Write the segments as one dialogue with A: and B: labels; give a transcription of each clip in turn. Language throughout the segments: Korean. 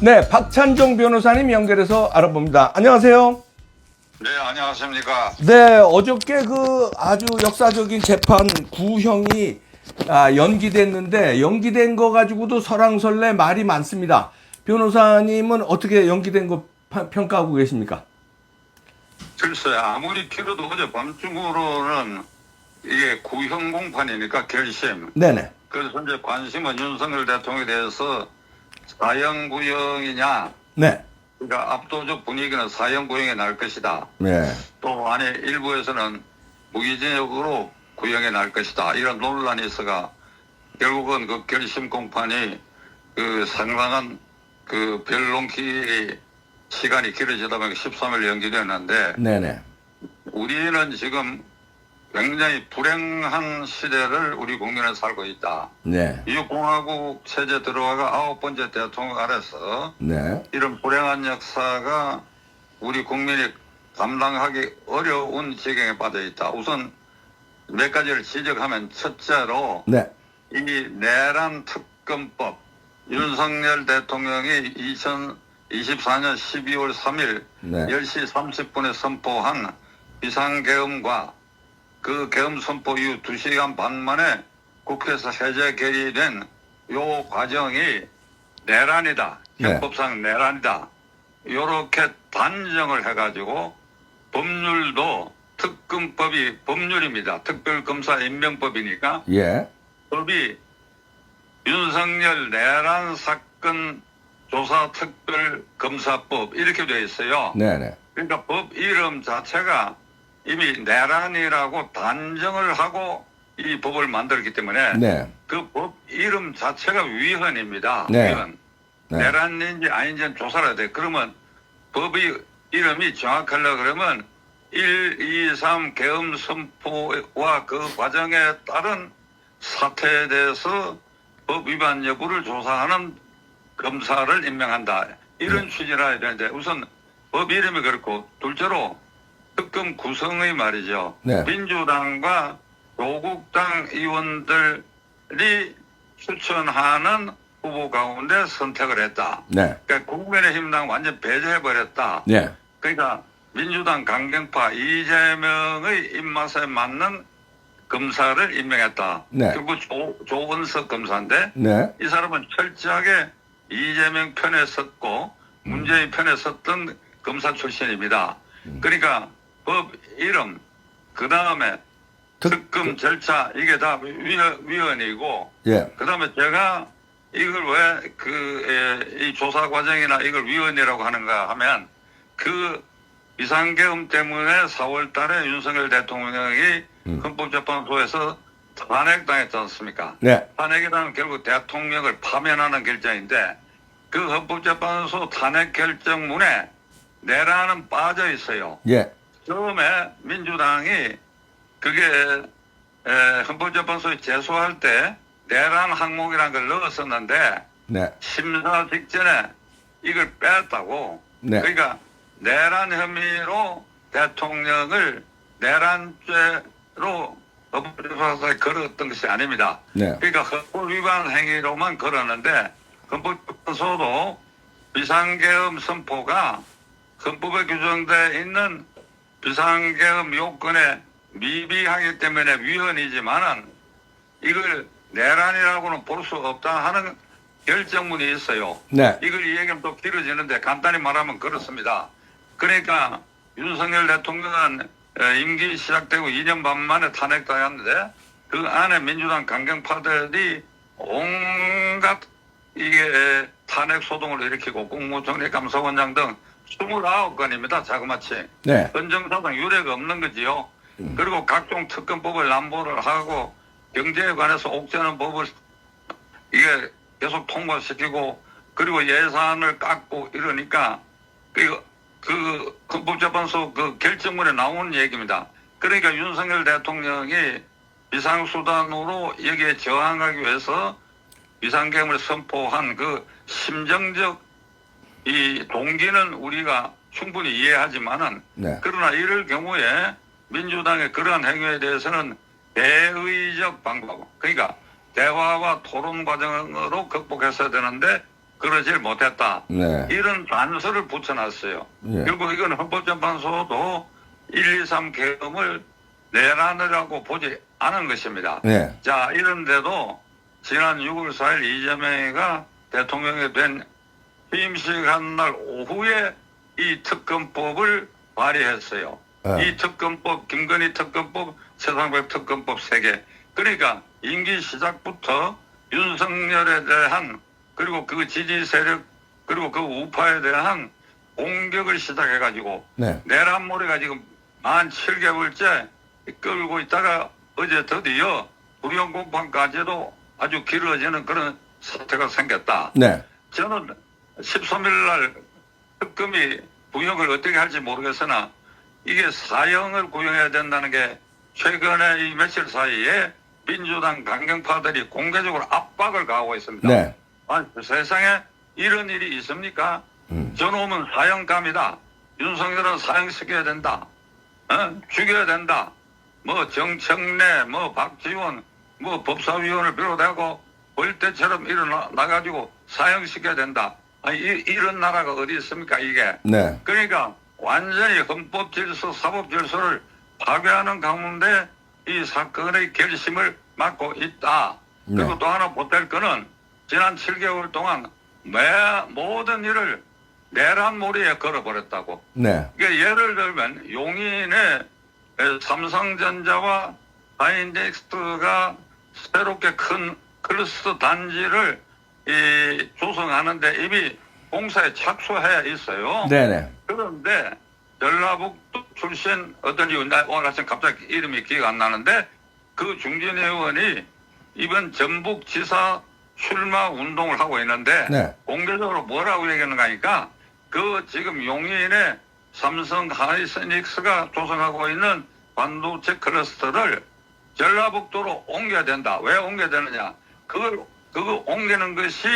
A: 네, 박찬종 변호사님 연결해서 알아봅니다. 안녕하세요.
B: 네, 안녕하십니까.
A: 네, 어저께 그 아주 역사적인 재판 구형이 아, 연기됐는데 연기된 거 가지고도 설왕설래 말이 많습니다. 변호사님은 어떻게 연기된 거 파- 평가하고 계십니까?
B: 글쎄, 아무리 길어도 어제 밤중으로는 이게 구형 공판이니까 결심.
A: 네네.
B: 그래서 이제 관심은 윤석열 대통령에 대해서 사형 구형이냐,
A: 네.
B: 그러니까 압도적 분위기는 사형 구형에 날 것이다.
A: 네.
B: 또 안에 일부에서는 무기징역으로 구형에 날 것이다. 이런 논란이 있어가 결국은 그 결심 공판이 그 상당한 그 변론 기 시간이 길어지다 보니까 13일 연기됐는데
A: 네네.
B: 우리는 지금 굉장히 불행한 시대를 우리 국민은 살고 있다.
A: 네.
B: 이 공화국 체제 들어와가 아홉 번째 대통령 아래서
A: 네.
B: 이런 불행한 역사가 우리 국민이 감당하기 어려운 지경에 빠져 있다. 우선 몇 가지를 지적하면 첫째로
A: 네.
B: 이 내란 특검법 윤석열 대통령이 2024년 12월 3일
A: 네.
B: 10시 30분에 선포한 비상계엄과 그 계엄 선포 이후 2시간 반 만에 국회에서 해제 결의된 요 과정이 내란이다.
A: 네.
B: 형법상 내란이다. 요렇게 단정을 해가지고 법률도 특검법이 법률입니다. 특별검사 임명법이니까
A: 예.
B: 법이 윤석열 내란 사건 조사 특별 검사법 이렇게 되어 있어요.
A: 네네.
B: 그러니까 법 이름 자체가 이미 내란이라고 단정을 하고 이 법을 만들었기 때문에
A: 네.
B: 그 법 이름 자체가 위헌입니다.
A: 네.
B: 위헌.
A: 네.
B: 내란인지 아닌지는 조사를 해야 돼. 그러면 법이 이름이 정확하려 그러면 1, 2, 3 계엄 선포와 그 과정에 따른 사태에 대해서 법 위반 여부를 조사하는 검사를 임명한다. 이런 취지라 해야 되는데 우선 법 이름이 그렇고 둘째로 특검 구성의 말이죠.
A: 네.
B: 민주당과 조국당 의원들이 추천하는 후보 가운데 선택을 했다.
A: 네.
B: 그러니까 국민의힘당 완전 배제해버렸다.
A: 네.
B: 그러니까 민주당 강경파 이재명의 입맛에 맞는 검사를 임명했다.
A: 네.
B: 그리고 조, 조은석 검사인데
A: 네.
B: 이 사람은 철저하게 이재명 편에 섰고 문재인 편에 섰던 검사 출신입니다. 그러니까 법 이름 그 다음에
A: 특-
B: 특검 절차 이게 다 위헌, 위헌이고
A: 예.
B: 그 다음에 제가 이걸 왜 그 이 조사 과정이나 이걸 위헌이라고 하는가 하면 그 비상계엄 때문에 4월 달에 윤석열 대통령이
A: 음.
B: 헌법재판소에서 탄핵당했지 않습니까?
A: 네.
B: 탄핵이라는 결국 대통령을 파면하는 결정인데 그 헌법재판소 탄핵 결정문에 내란은 빠져 있어요.
A: 예.
B: 처음에 민주당이 그게 에, 헌법재판소에 제소할 때 내란 항목이라는 걸 넣었었는데
A: 네.
B: 심사 직전에 이걸 뺐다고.
A: 네.
B: 그러니까 내란 혐의로 대통령을 내란죄로 헌법재판소에 걸었던 것이 아닙니다.
A: 네.
B: 그러니까 헌법 위반 행위로만 걸었는데 헌법재판소도 비상계엄 선포가 헌법에 규정되어 있는 비상계엄 요건에 미비하기 때문에 위헌이지만은 이걸 내란이라고는 볼 수 없다 하는 결정문이 있어요.
A: 네.
B: 이걸 이야기하면 또 길어지는데 간단히 말하면 그렇습니다. 그러니까 윤석열 대통령은 어, 임기 시작되고 2년 반 만에 탄핵당했는데 그 안에 민주당 강경파들이 온갖 이게 탄핵 소동을 일으키고 국무총리 감사원장 등 29건입니다. 자그마치.
A: 네.
B: 헌정사상 유례가 없는 거지요. 그리고 각종 특검법을 남보를 하고 경제에 관해서 옥죄는 법을 이게 계속 통과시키고 그리고 예산을 깎고 이러니까 그, 그 헌법재판소 그 결정문에 나오는 얘기입니다. 그러니까 윤석열 대통령이 비상수단으로 여기에 저항하기 위해서 비상계엄을 선포한 그 심정적 이 동기는 우리가 충분히 이해하지만은
A: 네.
B: 그러나 이럴 경우에 민주당의 그러한 행위에 대해서는 대의적 방법, 그러니까 대화와 토론 과정으로 극복했어야 되는데 그러질 못했다.
A: 네.
B: 이런 단서를 붙여놨어요.
A: 예.
B: 결국 이건 헌법재판소도 1, 2, 3 계엄을 내란이라고 보지 않은 것입니다.
A: 네.
B: 자, 이런데도 지난 6월 4일 이재명이가 대통령이 된취 임식한 날 오후에 이 특검법을 발의했어요.
A: 네.
B: 이 특검법, 김건희 특검법, 최상백 특검법 세 개. 그러니까 임기 시작부터 윤석열에 대한 그리고 그 지지 세력 그리고 그 우파에 대한 공격을 시작해가지고
A: 네.
B: 내란몰이가 지금 만 7개월째 끌고 있다가 어제 드디어 구형공판까지도 아주 길어지는 그런 사태가 생겼다.
A: 네.
B: 저는 13일 날 특검이 구형을 어떻게 할지 모르겠으나 이게 사형을 구형해야 된다는 게 최근에 이 며칠 사이에 민주당 강경파들이 공개적으로 압박을 가하고 있습니다.
A: 네.
B: 아니, 세상에 이런 일이 있습니까?
A: 음.
B: 저놈은 사형감이다. 윤석열은 사형시켜야 된다. 어? 죽여야 된다. 뭐 정청래, 뭐 박지원, 뭐 법사위원을 비롯하고 벌떼처럼 일어나 나가지고 사형시켜야 된다. 이, 이런 나라가 어디 있습니까 이게?
A: 네.
B: 그러니까 완전히 헌법 질서, 사법 질서를 파괴하는 가운데 이 사건의 결심을 맡고 있다. 그리고
A: 네.
B: 또 하나 못할 거는 지난 7개월 동안 매 모든 일을 내란몰이에 걸어버렸다고.
A: 네.
B: 그러니까 예를 들면 용인의 삼성전자와 하이닉스가 새롭게 큰 클러스터 단지를 이 조성하는데 이미 공사에 착수해 있어요.
A: 네네.
B: 그런데 전라북도 출신 어떤 의원, 나 오늘 아침 갑자기 이름이 기억 안 나는데 그 중진 의원이 이번 전북지사 출마 운동을 하고 있는데
A: 네.
B: 공개적으로 뭐라고 얘기하는가 하니까 그 지금 용인에 삼성 하이스닉스가 조성하고 있는 반도체 클러스터를 전라북도로 옮겨야 된다. 왜 옮겨야 되느냐? 그걸 그거 옮기는 것이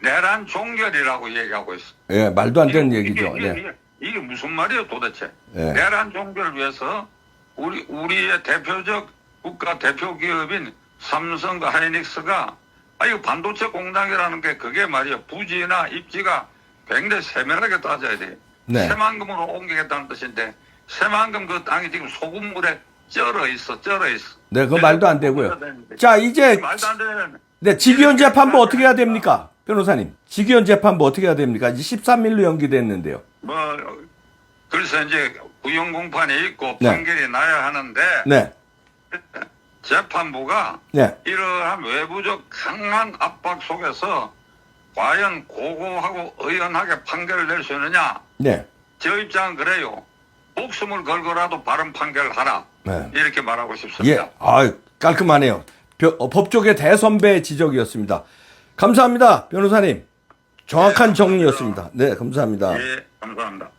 B: 내란 종결이라고 얘기하고 있어.
A: 예, 말도 안 되는
B: 이게-
A: 얘기죠.
B: 이게,
A: 네.
B: 이게, 이게 무슨 말이에요, 도대체?
A: 예.
B: 내란 종결을 위해서 우리 우리의 대표적 국가 대표 기업인 삼성과 하이닉스가 아 이거 반도체 공장이라는 게 그게 말이야 부지나 입지가 굉장히 세밀하게 따져야 돼.
A: 네.
B: 새만금으로 옮기겠다는 뜻인데 새만금 그 땅이 지금 소금물에 쩔어 있어, 쩔어 있어.
A: 네, 그거 말도 안 되고요. 자, 이제
B: 말도 안 되는.
A: 네, 직위원 재판부 어떻게 해야 됩니까? 변호사님. 직위원 재판부 어떻게 해야 됩니까? 이제 13일로 연기됐는데요.
B: 뭐 그래서 이제 구형 공판이 있고
A: 네.
B: 판결이 나야 하는데
A: 네.
B: 재판부가
A: 네.
B: 이러한 외부적 강한 압박 속에서 과연 고고하고 의연하게 판결을 낼 수 있느냐?
A: 네.
B: 저 입장은 그래요. 목숨을 걸고라도 바른 판결을 하라.
A: 네.
B: 이렇게 말하고 싶습니다.
A: 예. 아, 깔끔하네요. 벼- 어, 법조계 대선배 지적이었습니다. 감사합니다. 변호사님. 정확한 정리였습니다. 네, 감사합니다.
B: 예, 감사합니다.